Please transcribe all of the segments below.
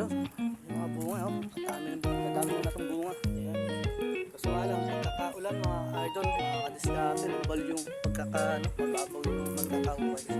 Yun, mga bunga, oh. Ang dami, ang dami na itong bunga. Ayan. Kaso nga lang, pagkakaulan mga idol, mga kadiskarte, bal yung pagkaka, ano, mababaw yung pagkakaulan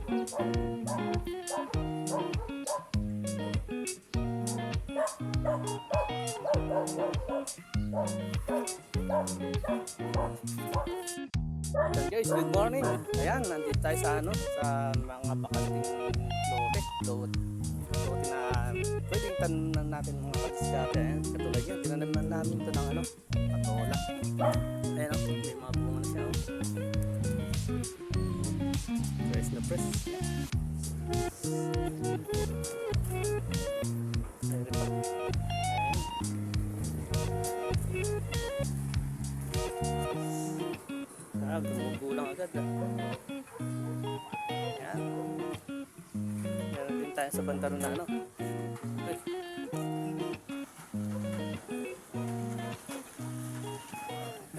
Ayan guys, good morning. Ayan, nandito tayo sa ano, sa mga bakanting lote. Lote, lote na pwedeng tanan natin mga kadiskarte. Ayan, katulad yan, tinanan namin ito ng ano, patola. Na press. Ayan, pa. Ayan. Ah, gumugulang agad ah. Yan. Meron sa bantaro na ano. Ay.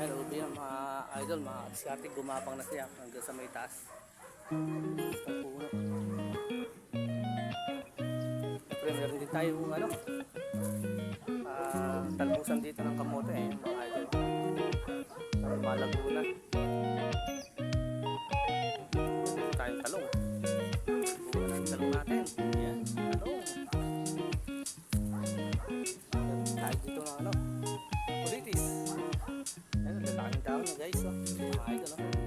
Hello, mga idol, mga diskarte, gumapang na siya hanggang sa may taas. Ang. Siyempre, meron din tayo ano, ah, talbusan dito ng kamote eh, mga idol. Para malago na. Meron tayong talong. Bunga ng talong natin. Ayan, talong. Tayo dito ng ano, kulitis. Ayan, ang lalaki ng dahon na guys. Oh. Mga idol. Oh.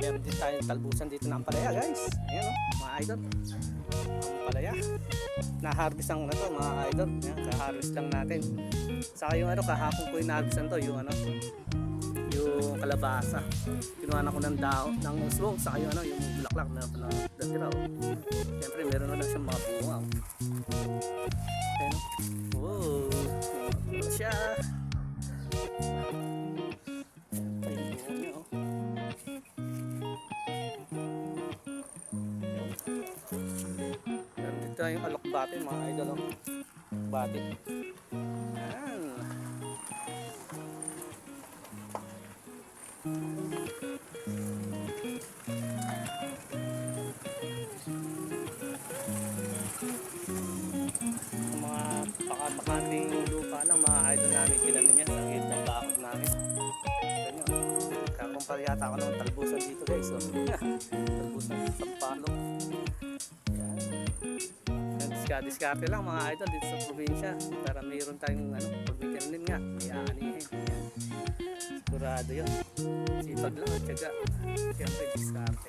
Meron din tayong talbusan dito ng palaya guys. Ayan oh, mga idol. Ang palaya. Na-harvest ang ano mga idol. Ayan, ka-harvest lang natin. Saka yung ano, kahapon ko in-harvestan to, yung ano, yung kalabasa. Kinuha na ko ng dao, ng usbong, saka yung ano, yung bulaklak na na natira. Oh. Siyempre, meron na lang siyang mga bunga. Oh. Ayan. oh. Meron din tayong alokbate, mga idol. Oh. Bate. Ayan. Ang mga pakapakanting lupa lang, mga idol namin kinanin niya sa gilid ng bakod namin. Ganyan. Kakumpara yata ako ng talbusan dito guys. Oh. talbusan sa sampalok. Ayan. Diskarte lang mga idol dito sa probinsya para mayroon tayong ano, pag may nga, may aanihin. Ayan. Sigurado yun. Sipag lang at syaga. Siyempre, diskarte.